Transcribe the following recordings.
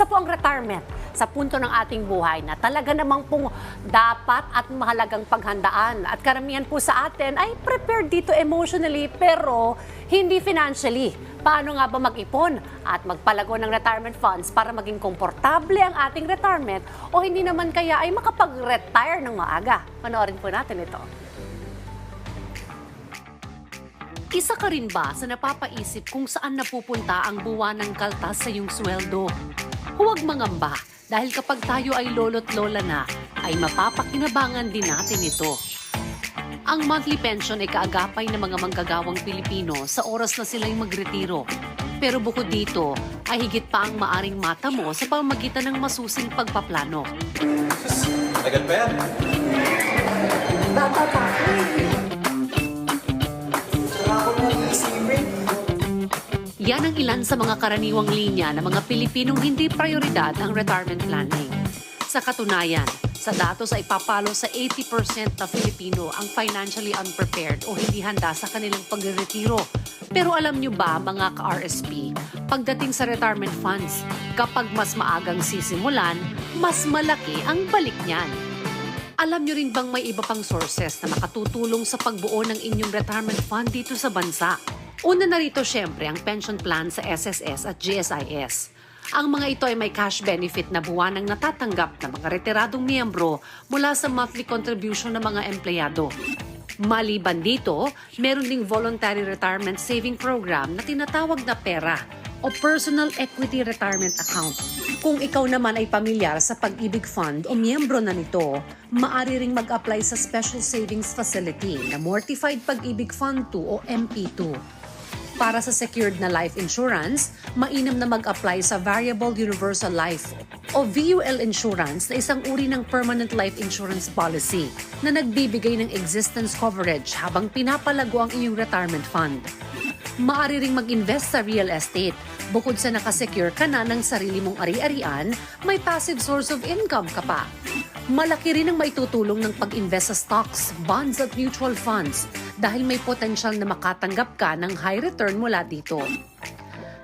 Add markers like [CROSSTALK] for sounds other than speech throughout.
Kamusta po ang retirement sa punto ng ating buhay na talaga namang pong dapat at mahalagang paghandaan. At karamihan po sa atin ay prepared dito emotionally pero hindi financially. Paano nga ba mag-ipon at magpalago ng retirement funds para maging komportable ang ating retirement o hindi naman kaya ay makapag-retire ng maaga? Panoorin po natin ito. Isa ka rin ba sa napapaisip kung saan napupunta ang buwan ng kaltas sa iyong sweldo? Huwag mangamba dahil kapag tayo ay lolo't lola na, ay mapapakinabangan din natin ito. Ang monthly pension ay kaagapay ng mga manggagawang Pilipino sa oras na sila'y magretiro. Pero bukod dito, ay higit pa ang maaring mata mo sa pamamagitan ng masusing pagpaplano. Tagal pa yan. Bata pa Yan ang ilan sa mga karaniwang linya ng mga Pilipinong hindi prioridad ang retirement planning. Sa katunayan, sa datos ay papalo sa 80% na Filipino ang financially unprepared o hindi handa sa kanilang pagretiro. Pero alam nyo ba mga ka-RSP, pagdating sa retirement funds, kapag mas maagang sisimulan, mas malaki ang balik niyan. Alam nyo rin bang may iba pang sources na makatutulong sa pagbuo ng inyong retirement fund dito sa bansa? Una na rito syempre ang pension plan sa SSS at GSIS. Ang mga ito ay may cash benefit na buwanang natatanggap ng mga retiradong miyembro mula sa monthly contribution ng mga empleyado. Maliban dito, meron ding voluntary retirement saving program na tinatawag na PERA o Personal Equity Retirement Account. Kung ikaw naman ay pamilyar sa Pag-ibig Fund o miyembro na nito, maaari ring mag-apply sa Special Savings Facility na Mortified Pag-ibig Fund 2 o MP2. Para sa secured na life insurance, mainam na mag-apply sa Variable Universal Life o VUL Insurance na isang uri ng permanent life insurance policy na nagbibigay ng existence coverage habang pinapalago ang iyong retirement fund. Maaari ring mag-invest sa real estate. Bukod sa nakasecure ka na ng sarili mong ari-arian, may passive source of income ka pa. Malaki rin ang maitutulong ng pag-invest sa stocks, bonds at mutual funds dahil may potensyal na makatanggap ka ng high return mula dito.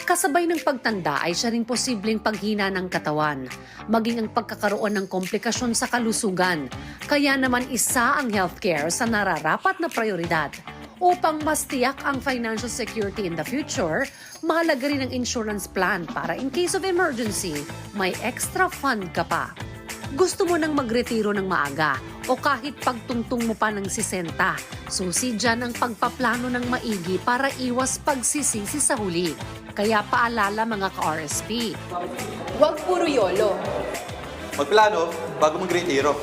Kasabay ng pagtanda ay siya rin posibleng paghina ng katawan, maging ang pagkakaroon ng komplikasyon sa kalusugan. Kaya naman isa ang healthcare sa nararapat na prioridad. Upang mas tiyak ang financial security in the future, mahalaga rin ang insurance plan para in case of emergency, may extra fund ka pa. Gusto mo nang magretiro ng maaga o kahit pagtungtong mo pa ng 60, susi dyan ang pagpaplano ng maigi para iwas pagsisisi sa huli. Kaya paalala mga ka-RSP, Huwag puro YOLO. Magplano bago mag-retiro.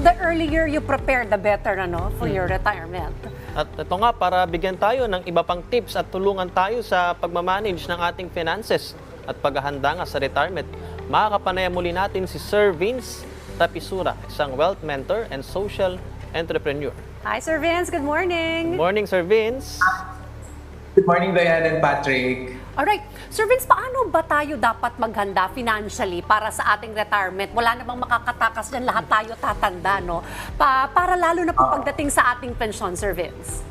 The earlier you prepare, the better na, no, for your retirement. At ito nga, para bigyan tayo ng iba pang tips at tulungan tayo sa pagmamanage ng ating finances at paghahanda nga sa retirement, makakapanaya muli natin si Sir Vince Tapisura, isang wealth mentor and social entrepreneur. Hi, Sir Vince. Good morning. Morning, Sir Vince. Good morning, Diane and Patrick. Alright. Sir Vince, paano ba tayo dapat maghanda financially para sa ating retirement? Wala namang makakatakas dyan. Lahat tayo tatanda, no? Pa para lalo na po pagdating sa ating pensyon, Sir Vince.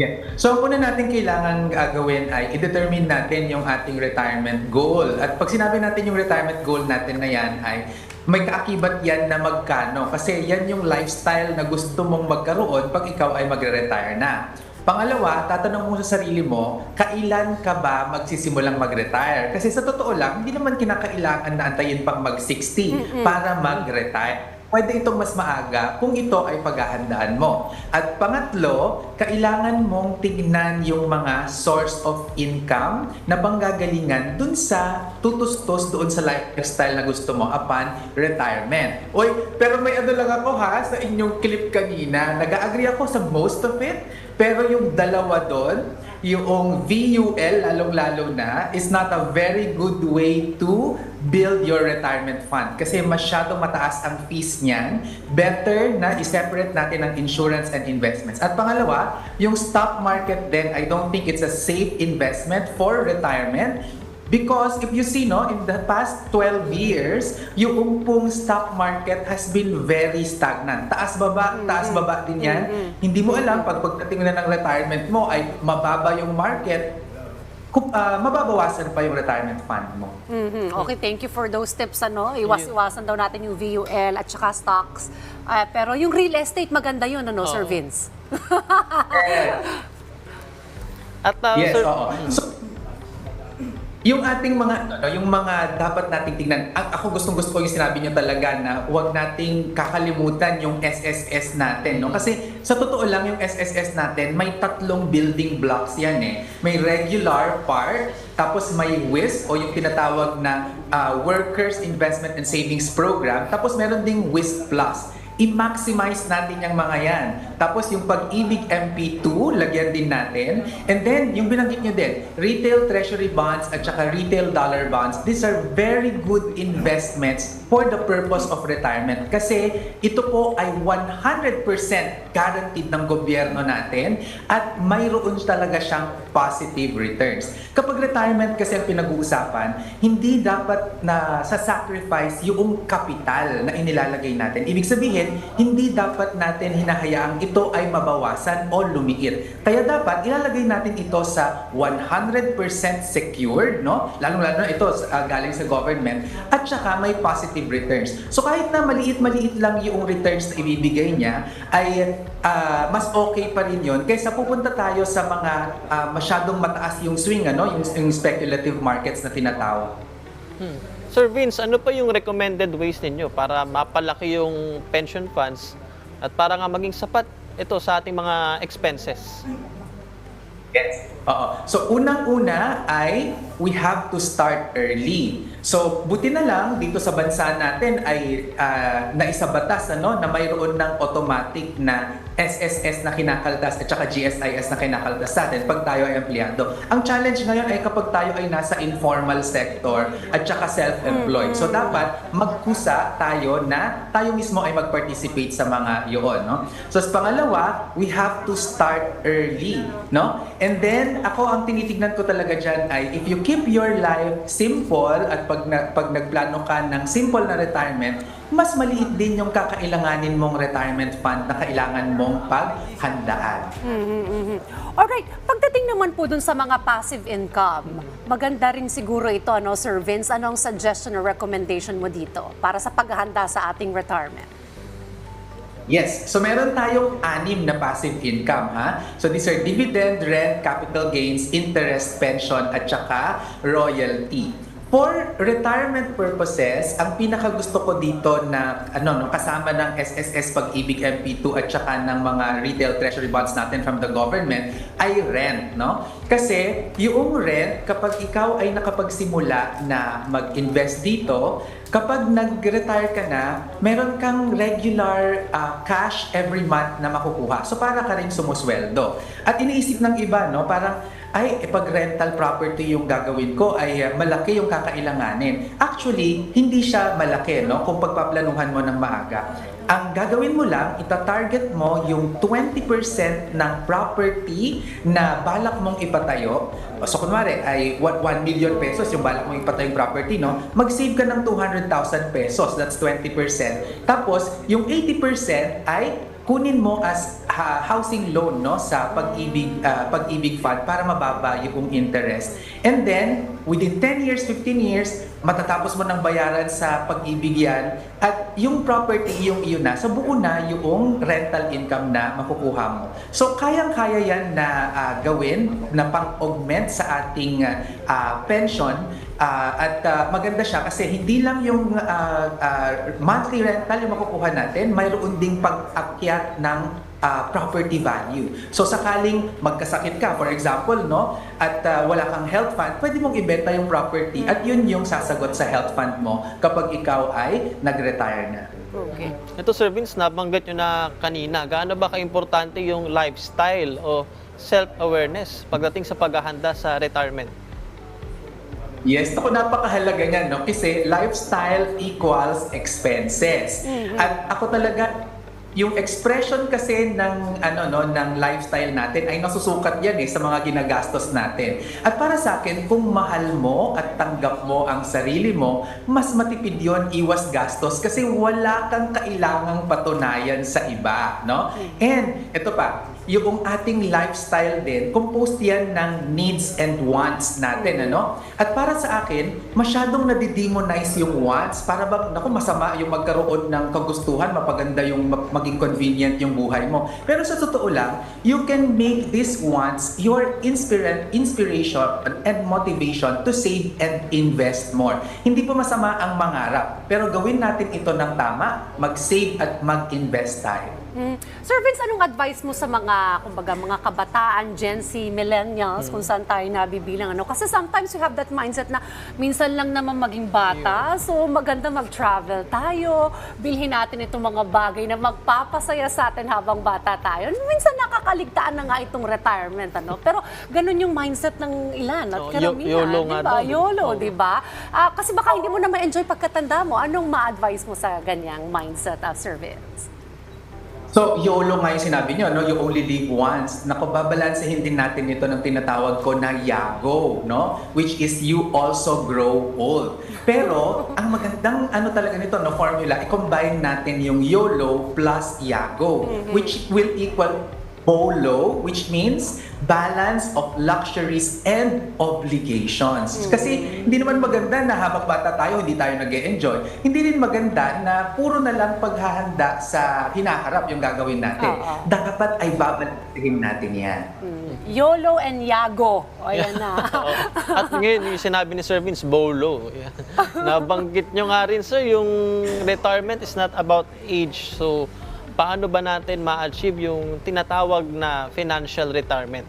Yeah. So, ang una natin kailangan gagawin ay i-determine natin yung ating retirement goal. At pag sinabi natin yung retirement goal natin na yan ay may kaakibat yan na magkano. Kasi yan yung lifestyle na gusto mong magkaroon pag ikaw ay magre-retire na. Pangalawa, tatanong mo sa sarili mo, kailan ka ba magsisimulang mag-retire? Kasi sa totoo lang, hindi naman kinakailangan na antayin pang mag-60 para mag-retire. Pwede itong mas maaga kung ito ay paghahandaan mo. At pangatlo, kailangan mong tignan yung mga source of income na banggagalingan dun sa tutustos doon sa lifestyle na gusto mo upon retirement. Oy, pero may ano lang ako ha sa inyong clip kanina. Nag-agree ako sa most of it, pero yung dalawa doon, yung VUL lalong-lalo na, is not a very good way to build your retirement fund. Kasi masyadong mataas ang fees niyan. Better na i-separate natin ang insurance and investments. At pangalawa, yung stock market din, I don't think it's a safe investment for retirement Because if you see, no, in the past 12 years, yung pong stock market has been very stagnant. Taas-baba, taas-baba din yan. Hindi mo alam, pag pagdating na ng retirement mo, ay mababa yung market, ah, mababawasan pa yung retirement fund mo. Mhm. Okay, thank you for those tips. Ano? Iwas-iwasan daw natin yung VUL at saka stocks. Ah, pero yung real estate, maganda yun, ano, Sir Vince? [LAUGHS] At uh, Yes, Sir, oo. So, yung ating mga ano, yung mga dapat nating tingnan. a- Ako gustong gusto ko yung sinabi niyo talaga na huwag nating kakalimutan yung SSS natin, no? Kasi sa totoo lang yung SSS natin, may tatlong building blocks yan eh. May regular part, tapos may WIS o yung tinatawag na ah, Workers Investment and Savings Program, tapos meron ding WIS Plus i-maximize natin yung mga yan. Tapos yung pag-ibig MP2, lagyan din natin. And then, yung binanggit nyo din, retail treasury bonds at saka retail dollar bonds, these are very good investments for the purpose of retirement. Kasi ito po ay 100% guaranteed ng gobyerno natin at mayroon talaga siyang positive returns. Kapag retirement kasi ang pinag-uusapan, hindi dapat na sa sacrifice yung kapital na inilalagay natin. Ibig sabihin, hindi dapat natin hinahayaang ito ay mabawasan o lumiit. Kaya dapat ilalagay natin ito sa 100% secured, no? Lalong-lalo na ito ah, galing sa government at saka may positive returns. So kahit na maliit-maliit lang yung returns na ibibigay niya, ay ah, mas okay pa rin yun kaysa pupunta tayo sa mga ah, masyadong mataas yung swing, ano? Yung, yung speculative markets na tinatawag. Sir Vince, ano pa yung recommended ways ninyo para mapalaki yung pension funds at para nga maging sapat ito sa ating mga expenses? Yes. Oo. So, unang-una ay we have to start early. So, buti na lang dito sa bansa natin ay ah, naisabatas ano, na mayroon ng automatic na SSS na kinakaltas at saka GSIS na kinakaltas sa atin pag tayo ay empleyado. Ang challenge ngayon ay kapag tayo ay nasa informal sector at saka self-employed. So, dapat magkusa tayo na tayo mismo ay mag-participate sa mga yun. No? So, sa pangalawa, we have to start early. No? And then, ako ang tinitignan ko talaga dyan ay if you keep your life simple at pag, na, pag nagplano ka ng simple na retirement, mas maliit din yung kakailanganin mong retirement fund na kailangan mong paghandaan. Mhm. Alright, pagdating naman po dun sa mga passive income, maganda rin siguro ito, no, Sir Vince? Anong suggestion or recommendation mo dito para sa paghahanda sa ating retirement? Yes. So meron tayong anim na passive income, ha? So these are dividend, rent, capital gains, interest, pension, at saka royalty. For retirement purposes, ang pinakagusto ko dito na ano no kasama ng SSS Pag-ibig MP2 at saka ng mga retail treasury bonds natin from the government ay rent, no? Kasi yung rent kapag ikaw ay nakapagsimula na mag-invest dito, kapag nag-retire ka na, meron kang regular ah, cash every month na makukuha. So para ka rin sumusweldo. At iniisip ng iba, no, parang ay, pag rental property yung gagawin ko, ay ah, malaki yung kakailanganin. Actually, hindi siya malaki, no? Kung pagpaplanuhan mo ng maaga. Ang gagawin mo lang, ita-target mo yung 20% ng property na balak mong ipatayo. So, kunwari, ay 1 million pesos yung balak mong ipatayo yung property, no? Mag-save ka ng 200,000 pesos. That's 20%. Tapos, yung 80% ay kunin mo as ha- housing loan no sa pag-ibig ah, pag-ibig fund para mababa yung interest. And then within 10 years, 15 years, matatapos mo ng bayaran sa pag-ibig yan at yung property yung iyon na, so buo na yung rental income na makukuha mo. So kayang-kaya yan na ah, gawin na pang-augment sa ating ah, pension Ah, at ah, maganda siya kasi hindi lang yung ah, ah, monthly rental yung makukuha natin, mayroon ding pag-akyat ng ah, property value. So sakaling magkasakit ka, for example, no, at ah, wala kang health fund, pwede mong ibenta yung property at yun yung sasagot sa health fund mo kapag ikaw ay nag-retire na. Okay. Ito Sir Vince, nabanggit nyo na kanina, gaano ba kaimportante yung lifestyle o self-awareness pagdating sa paghahanda sa retirement? Yes, ako napakahalaga niyan, no? Kasi lifestyle equals expenses. At ako talaga, yung expression kasi ng ano no ng lifestyle natin ay nasusukat yan eh sa mga ginagastos natin. At para sa akin, kung mahal mo at tanggap mo ang sarili mo, mas matipid yon iwas gastos kasi wala kang kailangang patunayan sa iba, no? And ito pa, yung ating lifestyle din, composed yan ng needs and wants natin, ano? At para sa akin, masyadong nadidemonize yung wants. Para bang, naku, masama yung magkaroon ng kagustuhan, mapaganda yung mag- maging convenient yung buhay mo. Pero sa totoo lang, you can make these wants your inspira- inspiration and motivation to save and invest more. Hindi po masama ang mangarap, pero gawin natin ito ng tama, mag-save at mag-invest tayo. Mm. Sir Vince, anong advice mo sa mga, kumbaga, mga kabataan, Gen Z, millennials, kung saan tayo nabibilang? Ano? Kasi sometimes we have that mindset na minsan lang naman maging bata, so maganda mag-travel tayo, bilhin natin itong mga bagay na magpapasaya sa atin habang bata tayo. Minsan nakakaligtaan na nga itong retirement, ano? Pero ganun yung mindset ng ilan at Oo, karamihan, yo- YOLO nga ba? daw. YOLO, Oo. di ba? Ah, kasi baka hindi mo na ma-enjoy pagkatanda mo. Anong ma-advise mo sa ganyang mindset, uh, Sir Vince? So, YOLO nga yung sinabi nyo, no? You only live once. Naku, babalansehin din natin ito ng tinatawag ko na YAGO, no? Which is you also grow old. Pero, ang magandang ano talaga nito, no, formula, i-combine natin yung YOLO plus YAGO, which will equal BOLO, which means balance of luxuries and obligations. Kasi hindi naman maganda na habang bata tayo, hindi tayo nag enjoy Hindi rin maganda na puro na lang paghahanda sa hinaharap yung gagawin natin. Oo. Dapat ay babalansin natin yan. YOLO and Yago. O, ayan na. [LAUGHS] At ngayon, yung sinabi ni Sir Vince, bolo. Yan. [LAUGHS] Nabanggit nyo nga rin, sir, yung retirement is not about age. So, paano ba natin ma-achieve yung tinatawag na financial retirement?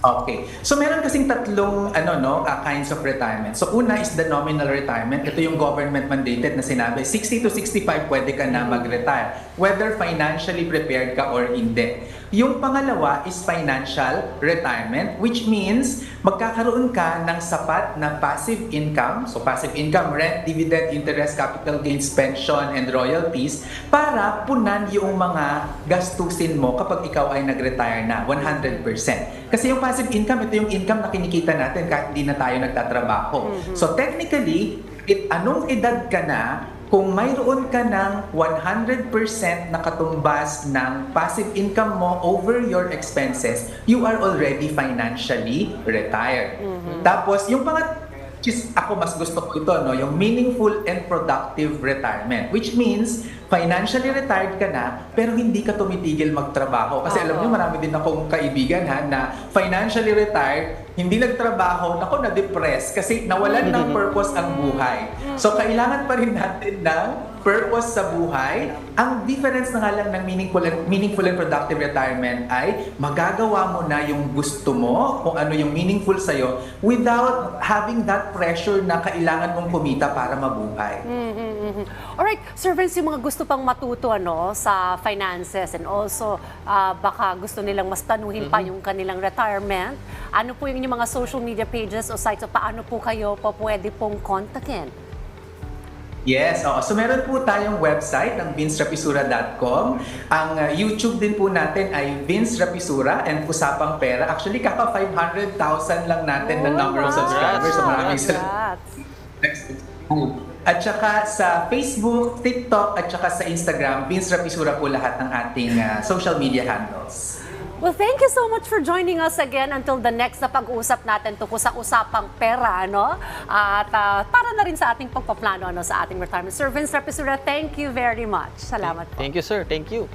Okay. So meron kasing tatlong ano no uh, kinds of retirement. So una is the nominal retirement. Ito yung government mandated na sinabi 60 to 65 pwede ka na mag-retire whether financially prepared ka or hindi. Yung pangalawa is financial retirement which means magkakaroon ka ng sapat na passive income. So passive income, rent, dividend, interest, capital gains, pension, and royalties para punan yung mga gastusin mo kapag ikaw ay nag-retire na 100%. Kasi yung passive income, ito yung income na kinikita natin kahit hindi na tayo nagtatrabaho. So technically, it, anong edad ka na kung mayroon ka ng 100% na katumbas ng passive income mo over your expenses, you are already financially retired. Tapos, yung pangat which is ako mas gusto ko ito, no? yung meaningful and productive retirement. Which means, financially retired ka na, pero hindi ka tumitigil magtrabaho. Kasi alam niyo, marami din akong kaibigan ha, na financially retired, hindi nagtrabaho, nako na-depress. Kasi nawalan ng purpose ang buhay. So, kailangan pa rin natin ng purpose sa buhay. Ang difference na nga lang ng meaningful and, meaningful and productive retirement ay magagawa mo na yung gusto mo, kung ano yung meaningful sa'yo, without having that pressure na kailangan mong kumita para mabuhay. Mhm. Alright, Sir Vince, yung mga gusto pang matuto ano, sa finances and also ah, baka gusto nilang mas tanuhin pa yung kanilang retirement, ano po yung inyong mga social media pages o sites o paano po kayo po pwede pong kontakin? Yes, oo. So meron po tayong website ng vincerapisura.com. Ang uh, YouTube din po natin ay Vince Rapisura and Usapang Pera. Actually, kaka 500,000 lang natin na Oh, number of subscribers. So maraming salamat. At saka sa Facebook, TikTok, at saka sa Instagram, Vince Rapisura po lahat ng ating uh, social media handles. Well, thank you so much for joining us again until the next na pag-uusap natin tungkol sa usapang pera, ano? At ah, para na rin sa ating pagpaplano ano, sa ating retirement. Sir Vince Rapisura, thank you very much. Salamat po. Thank you, sir. Thank you.